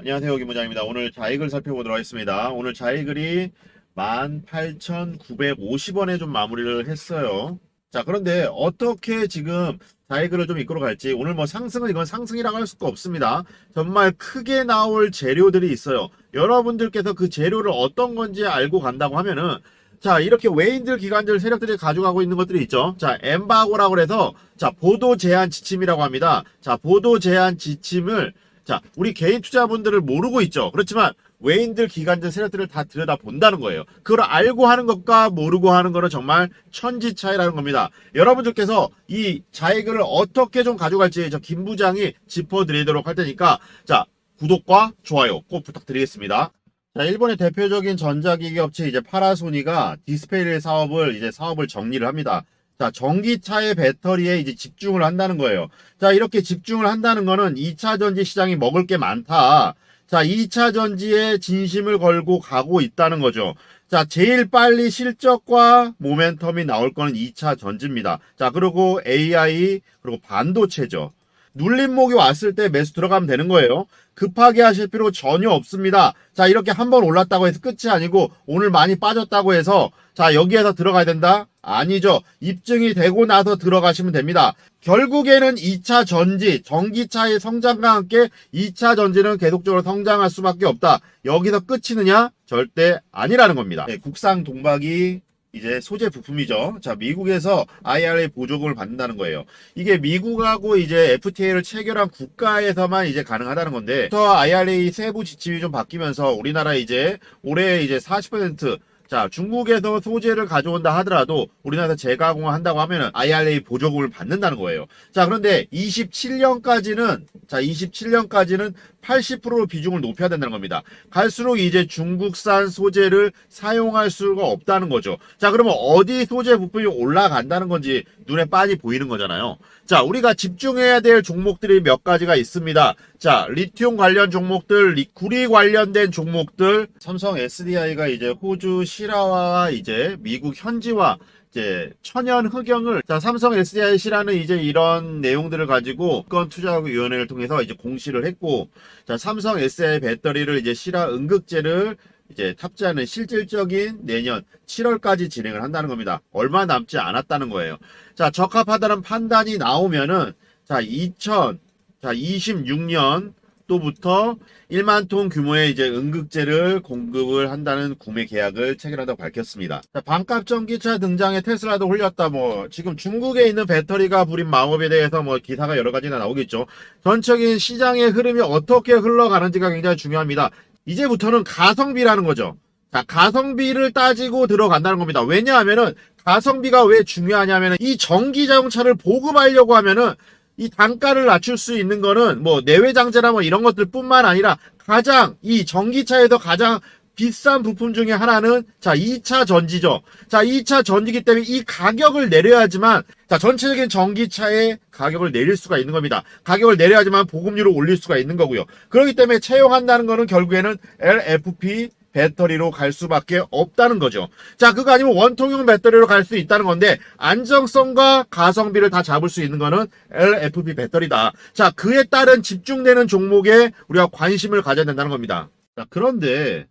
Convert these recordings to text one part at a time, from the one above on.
안녕하세요 김부장입니다. 오늘 자이글 살펴보도록 하겠습니다. 오늘 자이글이 18,950원에 좀 마무리를 했어요. 자 그런데 어떻게 지금 자이글을 좀 이끌어 갈지 오늘 뭐 상승은 이건 상승이라고 할 수가 없습니다. 정말 크게 나올 재료들이 있어요. 여러분들께서 그 재료를 어떤 건지 알고 간다고 하면은 자, 이렇게 외인들, 기관들, 세력들이 가져가고 있는 것들이 있죠. 자, 엠바고라고 해서, 자, 보도 제한 지침이라고 합니다. 자, 보도 제한 지침을, 자, 우리 개인 투자분들을 모르고 있죠. 그렇지만, 외인들, 기관들, 세력들을 다 들여다 본다는 거예요. 그걸 알고 하는 것과 모르고 하는 거는 정말 천지 차이라는 겁니다. 여러분들께서 이 자이글을 어떻게 좀 가져갈지 저 김 부장이 짚어드리도록 할 테니까, 자, 구독과 좋아요 꼭 부탁드리겠습니다. 자, 일본의 대표적인 전자기기 업체 이제 파라소니가 디스페이 사업을 이제 사업을 정리를 합니다. 자, 전기차의 배터리에 이제 집중을 한다는 거예요. 자, 이렇게 집중을 한다는 거는 2차 전지 시장이 먹을 게 많다. 자, 2차 전지에 진심을 걸고 가고 있다는 거죠. 자, 제일 빨리 실적과 모멘텀이 나올 거는 2차 전지입니다. 자, 그리고 AI, 그리고 반도체죠. 눌림목이 왔을 때 매수 들어가면 되는 거예요. 급하게 하실 필요 전혀 없습니다. 자, 이렇게 한 번 올랐다고 해서 끝이 아니고 오늘 많이 빠졌다고 해서 자, 여기에서 들어가야 된다? 아니죠. 입증이 되고 나서 들어가시면 됩니다. 결국에는 2차 전지, 전기차의 성장과 함께 2차 전지는 계속적으로 성장할 수밖에 없다. 여기서 끝이느냐? 절대 아니라는 겁니다. 네, 국산 동박이 이제 소재 부품이죠. 자, 미국에서 IRA 보조금을 받는다는 거예요. 이게 미국하고 이제 FTA를 체결한 국가에서만 이제 가능하다는 건데, 더 IRA 세부 지침이 좀 바뀌면서 우리나라 이제 올해 이제 40% 자, 중국에서 소재를 가져온다 하더라도 우리나라에서 재가공을 한다고 하면은 IRA 보조금을 받는다는 거예요. 자, 그런데 27년까지는 자, 27년까지는 80% 비중을 높여야 된다는 겁니다. 갈수록 이제 중국산 소재를 사용할 수가 없다는 거죠. 자, 그러면 어디 소재 부품이 올라간다는 건지 눈에 빤히 보이는 거잖아요. 자, 우리가 집중해야 될 종목들이 몇 가지가 있습니다. 자, 리튬 관련 종목들, 리쿠리 관련된 종목들, 삼성 SDI가 이제 호주 시라와 이제 미국 현지와 이제 천연 흑영을 자 삼성 SDIC라는 이제 이런 내용들을 가지고 건 투자위원회를 통해서 이제 공시를 했고 자 삼성 SDI 배터리를 이제 실화 응급제를 이제 탑재하는 실질적인 내년 7월까지 진행을 한다는 겁니다. 얼마 남지 않았다는 거예요. 자 적합하다는 판단이 나오면은 자 2000, 자 26년 또부터 1만 톤 규모의 이제 응급제를 공급을 한다는 구매 계약을 체결한다고 밝혔습니다. 자, 반값 전기차 등장에 테슬라도 홀렸다. 뭐 지금 중국에 있는 배터리가 부린 마법에 대해서 뭐 기사가 여러 가지가 나오겠죠. 전적인 시장의 흐름이 어떻게 흘러가는지가 굉장히 중요합니다. 이제부터는 가성비라는 거죠. 자, 가성비를 따지고 들어간다는 겁니다. 왜냐하면은 가성비가 왜 중요하냐면은 이 전기 자동차를 보급하려고 하면은 이 단가를 낮출 수 있는 거는 뭐 내외장재나 뭐 이런 것들 뿐만 아니라 가장 이 전기차에서 가장 비싼 부품 중에 하나는 자 2차 전지죠. 자 2차 전지기 때문에 이 가격을 내려야지만 자 전체적인 전기차의 가격을 내릴 수가 있는 겁니다. 가격을 내려야지만 보급률을 올릴 수가 있는 거고요. 그렇기 때문에 채용한다는 거는 결국에는 LFP 배터리로 갈 수밖에 없다는 거죠. 자, 그거 아니면 원통형 배터리로 갈 수 있다는 건데, 안정성과 가성비를 다 잡을 수 있는 거는 LFP 배터리다. 자, 그에 따른 집중되는 종목에 우리가 관심을 가져야 된다는 겁니다. 자, 그런데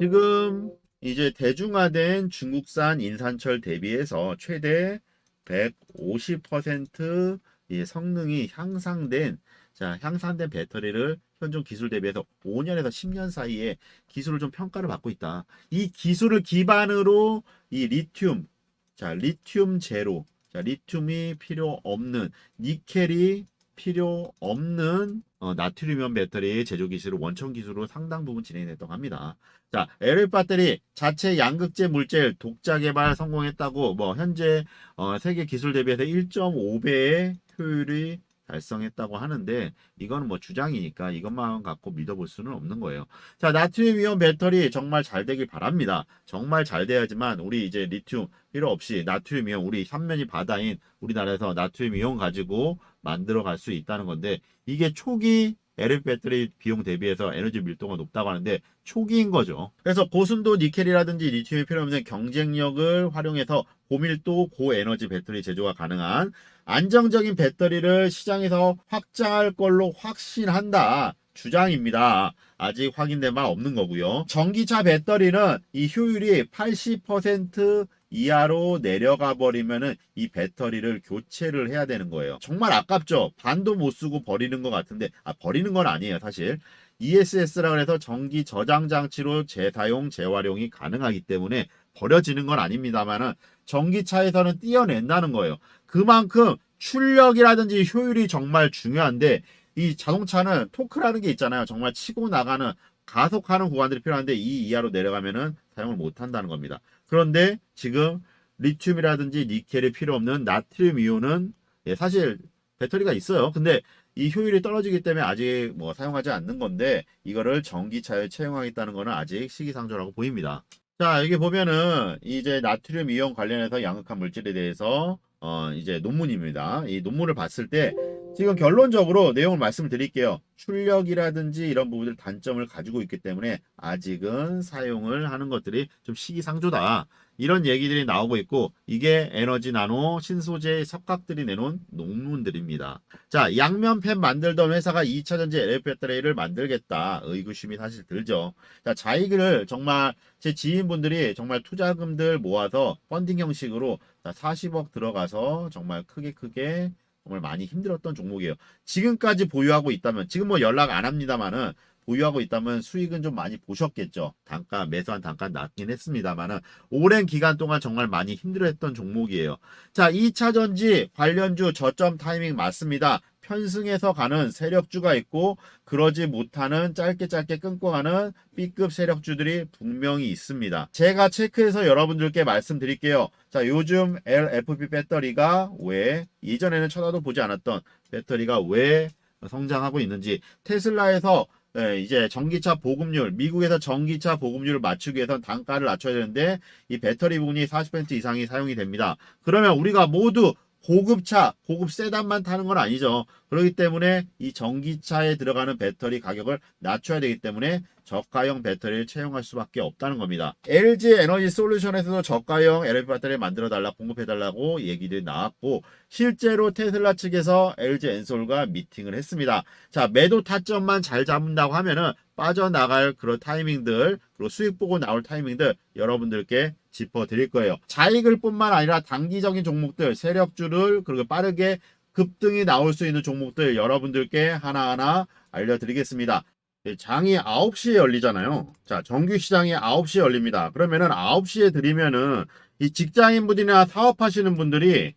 지금 이제 대중화된 중국산 인산철 대비해서 최대 150%이 성능이 향상된 자, 향상된 배터리를 현존 기술 대비해서 5년에서 10년 사이에 기술을 좀 평가를 받고 있다. 이 기술을 기반으로 이 리튬, 자, 리튬 제로, 자, 리튬이 필요 없는 니켈이 필요 없는 어, 나트륨이온 배터리 제조 기술을 원천 기술로 상당 부분 진행됐다고 합니다. 자, LF 배터리 자체 양극재 물질 독자 개발 성공했다고 뭐 현재 어, 세계 기술 대비해서 1.5배의 효율이 달성했다고 하는데 이거는 뭐 주장이니까 이것만 갖고 믿어볼 수는 없는 거예요. 자, 나트륨 이온 배터리 정말 잘 되길 바랍니다. 정말 잘 돼야지만 우리 이제 리튬 필요 없이 나트륨 이온 우리 삼면이 바다인 우리나라에서 나트륨 이온 가지고 만들어 갈 수 있다는 건데 이게 초기 LF 배터리 비용 대비해서 에너지 밀도가 높다고 하는데 초기인 거죠. 그래서 고순도 니켈이라든지 리튬이 필요 없는 경쟁력을 활용해서 고밀도 고에너지 배터리 제조가 가능한 안정적인 배터리를 시장에서 확장할 걸로 확신한다. 주장입니다. 아직 확인된 바 없는 거고요. 전기차 배터리는 이 효율이 80% 이하로 내려가 버리면은 이 배터리를 교체를 해야 되는 거예요. 정말 아깝죠. 반도 못 쓰고 버리는 것 같은데 아 버리는 건 아니에요, 사실. ESS라 해서 전기 저장 장치로 재사용, 재활용이 가능하기 때문에 버려지는 건 아닙니다만은 전기차에서는 띄어낸다는 거예요. 그만큼 출력이라든지 효율이 정말 중요한데 이 자동차는 토크라는 게 있잖아요. 정말 치고 나가는 가속하는 구간들이 필요한데 이 이하로 내려가면은 사용을 못 한다는 겁니다. 그런데 지금 리튬이라든지 니켈이 필요 없는 나트륨 이온은 예, 사실 배터리가 있어요. 근데 이 효율이 떨어지기 때문에 아직 뭐 사용하지 않는 건데 이거를 전기차에 채용하겠다는 거는 아직 시기상조라고 보입니다. 자, 여기 보면은 이제 나트륨 이온 관련해서 양극한 물질에 대해서 어 이제 논문입니다. 이 논문을 봤을 때 지금 결론적으로 내용을 말씀드릴게요. 출력이라든지 이런 부분들 단점을 가지고 있기 때문에 아직은 사용을 하는 것들이 좀 시기상조다. 이런 얘기들이 나오고 있고 이게 에너지 나노 신소재 석각들이 내놓은 논문들입니다. 자, 양면 펜 만들던 회사가 2차 전지 LFP 배터리를 만들겠다. 의구심이 사실 들죠. 자, 자이그를 정말 제 지인분들이 정말 투자금들 모아서 펀딩 형식으로 40억 들어가서 정말 크게 크게 정말 많이 힘들었던 종목이에요. 지금까지 보유하고 있다면 지금 뭐 연락 안 합니다만은 보유하고 있다면 수익은 좀 많이 보셨겠죠. 단가 매수한 단가 낮긴 했습니다만은 오랜 기간 동안 정말 많이 힘들어했던 종목이에요. 자, 2차 전지 관련주 저점 타이밍 맞습니다. 편승해서 가는 세력주가 있고 그러지 못하는 짧게 짧게 끊고 가는 B급 세력주들이 분명히 있습니다. 제가 체크해서 여러분들께 말씀드릴게요. 자, 요즘 LFP 배터리가 왜 이전에는 쳐다도 보지 않았던 배터리가 왜 성장하고 있는지 테슬라에서 예, 이제 전기차 보급률, 미국에서 전기차 보급률을 맞추기 위해서 단가를 낮춰야 되는데 이 배터리 부분이 40% 이상이 사용이 됩니다. 그러면 우리가 모두 고급차, 고급 세단만 타는 건 아니죠. 그렇기 때문에 이 전기차에 들어가는 배터리 가격을 낮춰야 되기 때문에 저가형 배터리를 채용할 수밖에 없다는 겁니다. LG 에너지 솔루션에서도 저가형 LFP 배터리를 만들어 달라 공급해 달라고 얘기들이 나왔고 실제로 테슬라 측에서 LG 엔솔과 미팅을 했습니다. 자, 매도 타점만 잘 잡는다고 하면은 빠져나갈 그런 타이밍들, 그리고 수익 보고 나올 타이밍들 여러분들께 짚어 드릴 거예요. 자익을 뿐만 아니라 단기적인 종목들, 세력주를 그리고 빠르게 급등이 나올 수 있는 종목들 여러분들께 하나하나 알려드리겠습니다. 네, 장이 9시에 열리잖아요. 자, 정규 시장이 9시에 열립니다. 그러면은 9시에 드리면은 이 직장인분들이나 사업하시는 분들이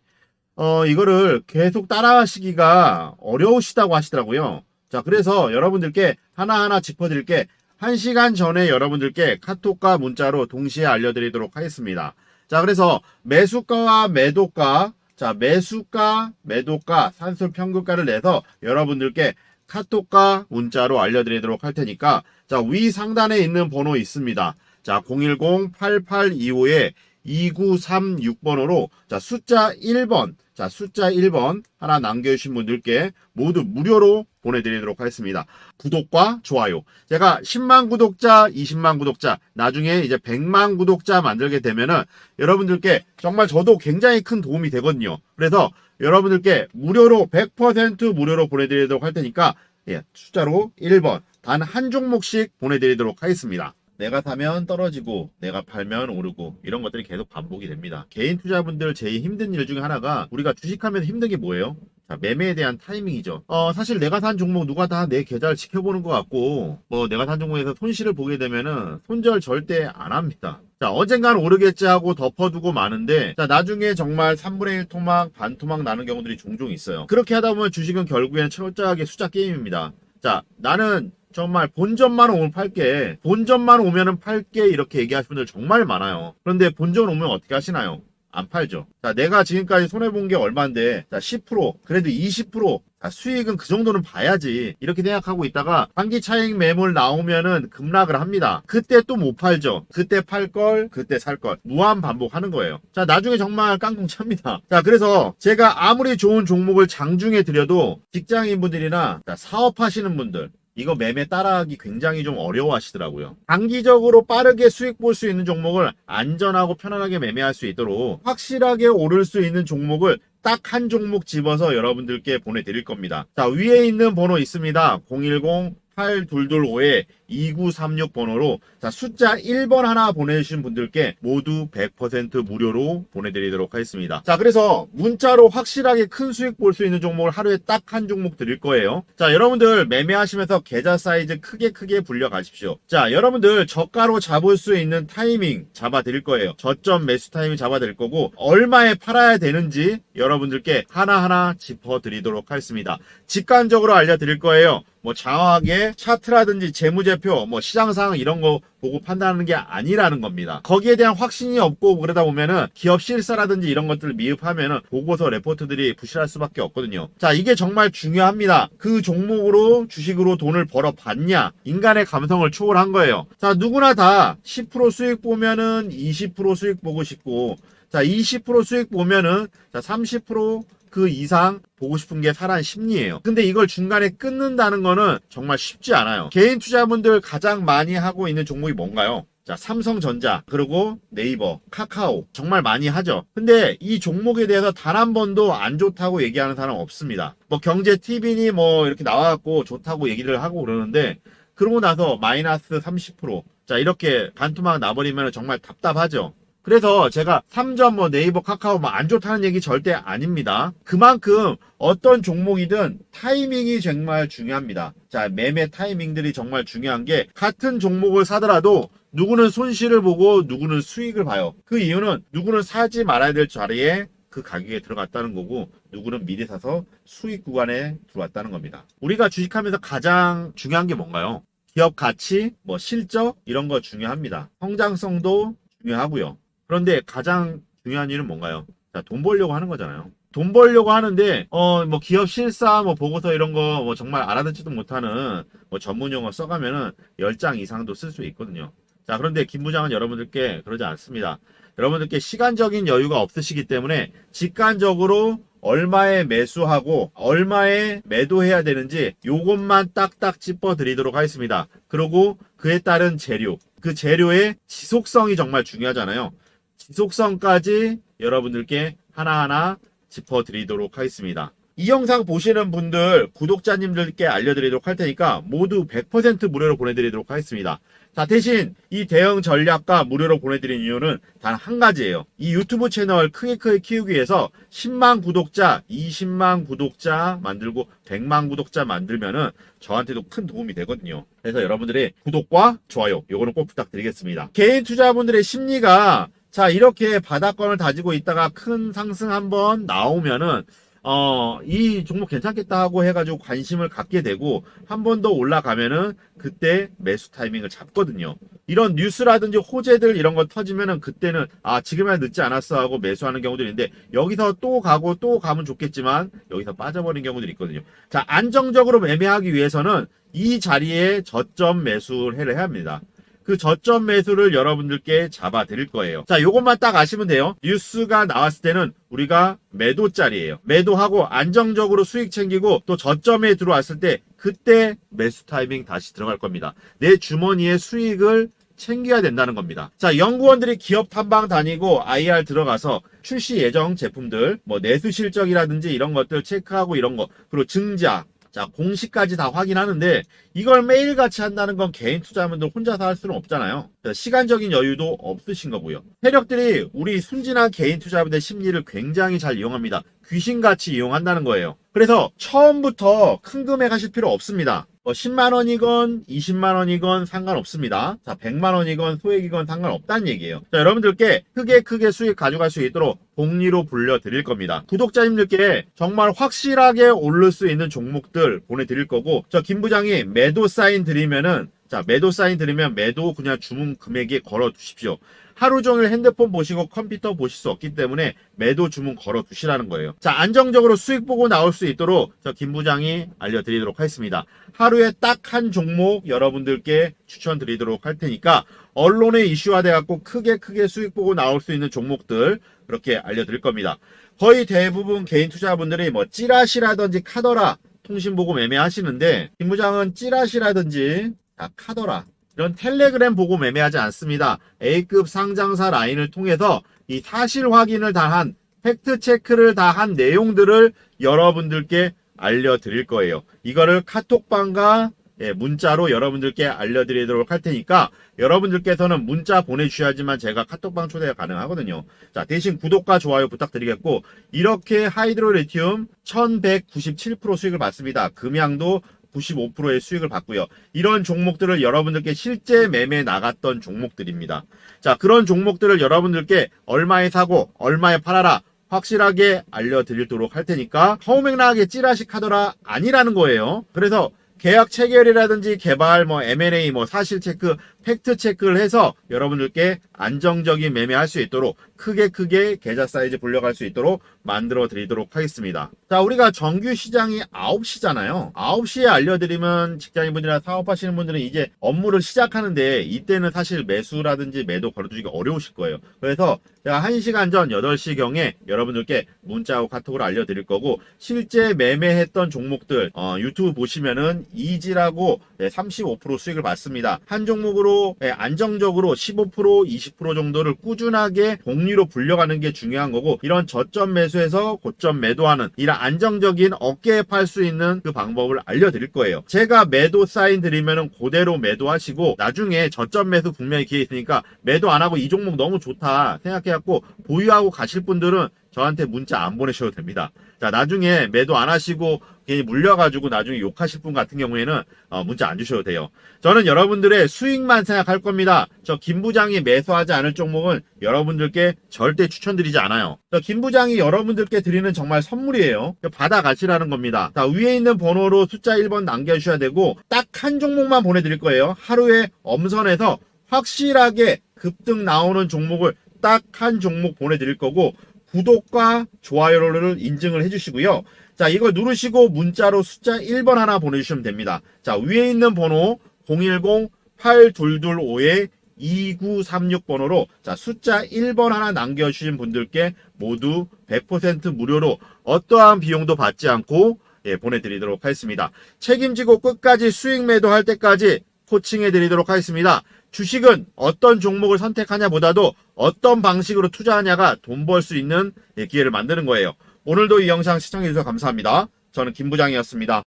어, 이거를 계속 따라 하시기가 어려우시다고 하시더라고요. 자, 그래서 여러분들께 하나하나 짚어드릴 게 1시간 전에 여러분들께 카톡과 문자로 동시에 알려드리도록 하겠습니다. 자, 그래서 매수가와 매도가, 자, 매수가, 매도가, 산술 평균가를 내서 여러분들께 카톡과 문자로 알려드리도록 할 테니까, 자, 위 상단에 있는 번호 있습니다. 자, 010-8825에 2936번호로, 자, 숫자 1번, 자, 숫자 1번 하나 남겨주신 분들께 모두 무료로 보내드리도록 하겠습니다. 구독과 좋아요. 제가 10만 구독자, 20만 구독자, 나중에 이제 100만 구독자 만들게 되면은 여러분들께 정말 저도 굉장히 큰 도움이 되거든요. 그래서 여러분들께 무료로 100% 무료로 보내드리도록 할 테니까 예, 숫자로 1번 단 한 종목씩 보내드리도록 하겠습니다. 내가 사면 떨어지고 내가 팔면 오르고 이런 것들이 계속 반복이 됩니다. 개인 투자분들 제일 힘든 일 중에 하나가 우리가 주식하면서 힘든 게 뭐예요? 자, 매매에 대한 타이밍이죠. 어, 사실 내가 산 종목 누가 다 내 계좌를 지켜보는 것 같고, 뭐 내가 산 종목에서 손실을 보게 되면은 손절 절대 안 합니다. 자, 언젠간 오르겠지 하고 덮어두고 마는데, 자, 나중에 정말 3분의 1 토막, 반 토막 나는 경우들이 종종 있어요. 그렇게 하다 보면 주식은 결국에는 철저하게 숫자 게임입니다. 자, 나는 정말 본전만 오면 팔게. 본전만 오면은 팔게. 이렇게 얘기하시는 분들 정말 많아요. 그런데 본전 오면 어떻게 하시나요? 안 팔죠. 자, 내가 지금까지 손해본 게 얼마인데, 자, 10%, 그래도 20%, 자, 수익은 그 정도는 봐야지. 이렇게 생각하고 있다가, 단기 차익 매물 나오면은 급락을 합니다. 그때 또 못 팔죠. 그때 팔 걸, 그때 살 걸. 무한 반복하는 거예요. 자, 나중에 정말 깡통 찹니다. 자, 그래서 제가 아무리 좋은 종목을 장중에 드려도 직장인분들이나 자, 사업하시는 분들, 이거 매매 따라하기 굉장히 좀 어려워 하시더라고요. 단기적으로 빠르게 수익 볼 수 있는 종목을 안전하고 편안하게 매매할 수 있도록 확실하게 오를 수 있는 종목을 딱 한 종목 집어서 여러분들께 보내드릴 겁니다. 자, 위에 있는 번호 있습니다. 010 8225에 2936 번호로 자 숫자 1번 하나 보내주신 분들께 모두 100% 무료로 보내드리도록 하겠습니다. 자 그래서 문자로 확실하게 큰 수익 볼 수 있는 종목을 하루에 딱 한 종목 드릴 거예요. 자 여러분들 매매하시면서 계좌 사이즈 크게 크게 불려 가십시오. 자 여러분들 저가로 잡을 수 있는 타이밍 잡아 드릴 거예요. 저점 매수 타이밍 잡아 드릴 거고 얼마에 팔아야 되는지 여러분들께 하나하나 짚어 드리도록 하겠습니다. 직관적으로 알려 드릴 거예요. 뭐 장황하게 차트라든지 재무제표, 뭐 시장 상황 이런 거 보고 판단하는 게 아니라는 겁니다. 거기에 대한 확신이 없고 그러다 보면은 기업 실사라든지 이런 것들을 미흡하면은 보고서 레포트들이 부실할 수밖에 없거든요. 자, 이게 정말 중요합니다. 그 종목으로 주식으로 돈을 벌어 봤냐? 인간의 감성을 초월한 거예요. 자, 누구나 다 10% 수익 보면은 20% 수익 보고 싶고 자, 20% 수익 보면은 자, 30% 그 이상 보고 싶은 게 사람 심리예요. 근데 이걸 중간에 끊는다는 거는 정말 쉽지 않아요. 개인 투자분들 가장 많이 하고 있는 종목이 뭔가요? 자, 삼성전자, 그리고 네이버, 카카오. 정말 많이 하죠. 근데 이 종목에 대해서 단 한 번도 안 좋다고 얘기하는 사람 없습니다. 뭐 경제 TV니 뭐 이렇게 나와갖고 좋다고 얘기를 하고 그러는데 그러고 나서 마이너스 30%. 자, 이렇게 반토막 나버리면 정말 답답하죠. 그래서 제가 3점 뭐 네이버 카카오 뭐 안 좋다는 얘기 절대 아닙니다. 그만큼 어떤 종목이든 타이밍이 정말 중요합니다. 자, 매매 타이밍들이 정말 중요한 게 같은 종목을 사더라도 누구는 손실을 보고 누구는 수익을 봐요. 그 이유는 누구는 사지 말아야 될 자리에 그 가격에 들어갔다는 거고 누구는 미리 사서 수익 구간에 들어왔다는 겁니다. 우리가 주식하면서 가장 중요한 게 뭔가요? 기업 가치, 뭐 실적 이런 거 중요합니다. 성장성도 중요하고요. 그런데 가장 중요한 일은 뭔가요? 자, 돈 벌려고 하는 거잖아요. 돈 벌려고 하는데 어 뭐 기업 실사 뭐 보고서 이런 거 뭐 정말 알아듣지도 못하는 뭐 전문 용어 써가면은 10장 이상도 쓸 수 있거든요. 자, 그런데 김 부장은 여러분들께 그러지 않습니다. 여러분들께 시간적인 여유가 없으시기 때문에 직관적으로 얼마에 매수하고 얼마에 매도해야 되는지 요것만 딱딱 짚어 드리도록 하겠습니다. 그리고 그에 따른 재료, 그 재료의 지속성이 정말 중요하잖아요. 지속성까지 여러분들께 하나하나 짚어 드리도록 하겠습니다. 이 영상 보시는 분들, 구독자님들께 알려드리도록 할 테니까 모두 100% 무료로 보내드리도록 하겠습니다. 자, 대신 이 대응 전략과 무료로 보내드린 이유는 단 한 가지예요. 이 유튜브 채널 크게 크게 키우기 위해서 10만 구독자, 20만 구독자 만들고 100만 구독자 만들면은 저한테도 큰 도움이 되거든요. 그래서 여러분들의 구독과 좋아요, 요거는 꼭 부탁드리겠습니다. 개인 투자분들의 심리가 자, 이렇게 바닥권을 다지고 있다가 큰 상승 한번 나오면은 어, 이 종목 괜찮겠다 하고 해가지고 관심을 갖게 되고 한 번 더 올라가면은 그때 매수 타이밍을 잡거든요. 이런 뉴스라든지 호재들 이런 거 터지면은 그때는 아 지금이야 늦지 않았어 하고 매수하는 경우들이 있는데 여기서 또 가고 또 가면 좋겠지만 여기서 빠져버린 경우들이 있거든요. 자 안정적으로 매매하기 위해서는 이 자리에 저점 매수를 해야 합니다. 그 저점 매수를 여러분들께 잡아 드릴 거예요. 자, 요것만 딱 아시면 돼요. 뉴스가 나왔을 때는 우리가 매도짜리예요. 매도하고 안정적으로 수익 챙기고 또 저점에 들어왔을 때 그때 매수 타이밍 다시 들어갈 겁니다. 내 주머니에 수익을 챙겨야 된다는 겁니다. 자, 연구원들이 기업 탐방 다니고 IR 들어가서 출시 예정 제품들, 뭐 내수 실적이라든지 이런 것들 체크하고 이런 거, 그리고 증자, 자, 공시까지 다 확인하는데 이걸 매일같이 한다는 건 개인 투자자분들 혼자서 할 수는 없잖아요. 시간적인 여유도 없으신 거고요. 세력들이 우리 순진한 개인 투자자분들의 심리를 굉장히 잘 이용합니다. 귀신같이 이용한다는 거예요. 그래서 처음부터 큰 금액 하실 필요 없습니다. 뭐 10만 원이건 20만 원이건 상관없습니다. 자, 100만 원이건 소액이건 상관없다는 얘기예요. 자, 여러분들께 크게 크게 수익 가져갈 수 있도록 복리로 불려 드릴 겁니다. 구독자님들께 정말 확실하게 오를 수 있는 종목들 보내 드릴 거고 저 김 부장이 매도 사인 드리면은 자, 매도 사인 드리면 매도 그냥 주문 금액에 걸어 두십시오. 하루 종일 핸드폰 보시고 컴퓨터 보실 수 없기 때문에 매도 주문 걸어 두시라는 거예요. 자, 안정적으로 수익 보고 나올 수 있도록 저 김 부장이 알려드리도록 하겠습니다. 하루에 딱 한 종목 여러분들께 추천드리도록 할 테니까 언론에 이슈화돼 갖고 크게 크게 수익 보고 나올 수 있는 종목들 그렇게 알려드릴 겁니다. 거의 대부분 개인 투자분들이 뭐 찌라시라든지 카더라 통신 보고 매매하시는데 김 부장은 찌라시라든지 자, 카더라 이런 텔레그램 보고 매매하지 않습니다. A급 상장사 라인을 통해서 이 사실 확인을 다 한 팩트 체크를 다 한 내용들을 여러분들께 알려드릴 거예요. 이거를 카톡방과 예, 문자로 여러분들께 알려드리도록 할 테니까 여러분들께서는 문자 보내주셔야지만 제가 카톡방 초대가 가능하거든요. 자, 대신 구독과 좋아요 부탁드리겠고 이렇게 하이드로리튬 1197% 수익을 받습니다. 금양도 95%의 수익을 받고요. 이런 종목들을 여러분들께 실제 매매 나갔던 종목들입니다. 자, 그런 종목들을 여러분들께 얼마에 사고 얼마에 팔아라 확실하게 알려드리도록 할 테니까 허우맹랑하게 찌라시 하더라 아니라는 거예요. 그래서 계약 체결이라든지 개발, 뭐 M&A, 뭐 사실 체크, 팩트 체크를 해서 여러분들께 안정적인 매매할 수 있도록 크게 크게 계좌 사이즈 불려갈 수 있도록 만들어 드리도록 하겠습니다. 자, 우리가 정규 시장이 9시잖아요. 9시에 알려드리면 직장인분들이나 사업하시는 분들은 이제 업무를 시작하는데 이때는 사실 매수라든지 매도 걸어주기가 어려우실 거예요. 그래서 제가 1시간 전 8시경에 여러분들께 문자하고 카톡으로 알려드릴 거고 실제 매매했던 종목들 어, 유튜브 보시면은 이지라고 네, 35% 수익을 받습니다. 한 종목으로 네, 안정적으로 15% 20% 정도를 꾸준하게 복리로 불려가는 게 중요한 거고 이런 저점 매수에서 고점 매도하는 이런 안정적인 어깨에 팔 수 있는 그 방법을 알려드릴 거예요. 제가 매도 사인 드리면은 그대로 매도하시고 나중에 저점 매수 분명히 기회 있으니까 매도 안 하고 이 종목 너무 좋다 생각해갖고 보유하고 가실 분들은 저한테 문자 안 보내셔도 됩니다. 자, 나중에 매도 안 하시고 괜히 물려가지고 나중에 욕하실 분 같은 경우에는 어, 문자 안 주셔도 돼요. 저는 여러분들의 수익만 생각할 겁니다. 저 김 부장이 매수하지 않을 종목은 여러분들께 절대 추천드리지 않아요. 저 김 부장이 여러분들께 드리는 정말 선물이에요. 받아가시라는 겁니다. 자, 위에 있는 번호로 숫자 1번 남겨주셔야 되고 딱 한 종목만 보내드릴 거예요. 하루에 엄선해서 확실하게 급등 나오는 종목을 딱 한 종목 보내드릴 거고 구독과 좋아요를 인증을 해주시고요. 자, 이거 누르시고 문자로 숫자 1번 하나 보내주시면 됩니다. 자, 위에 있는 번호 010-8225-2936번호로 자, 숫자 1번 하나 남겨주신 분들께 모두 100% 무료로 어떠한 비용도 받지 않고 예, 보내드리도록 하겠습니다. 책임지고 끝까지 수익 매도할 때까지 코칭해 드리도록 하겠습니다. 주식은 어떤 종목을 선택하냐 보다도 어떤 방식으로 투자하냐가 돈 벌 수 있는 예, 기회를 만드는 거예요. 오늘도 이 영상 시청해주셔서 감사합니다. 저는 김 부장이었습니다.